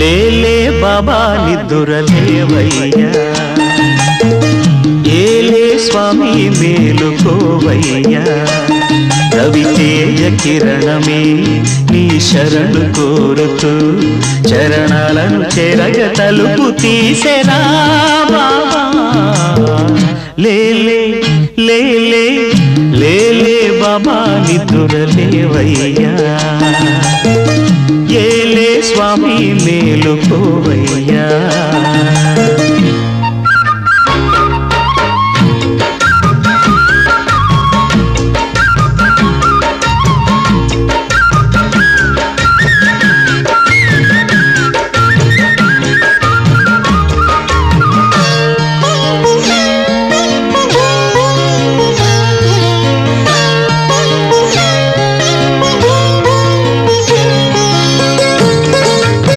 లేలే బాబా నిద్దురలేవయ్యా ఏలే స్వామి మేలుకోవయ్యా. రవితేజ కిరణమే నీ శరణు కోరుతూ చరణాలను చెరగ తలుపు తీసెరా బాబా. లేలే లేలే లేలే బాబా నిద్దురలేవయ్యా ఏలే స్వామి మేలుకోవయ్యా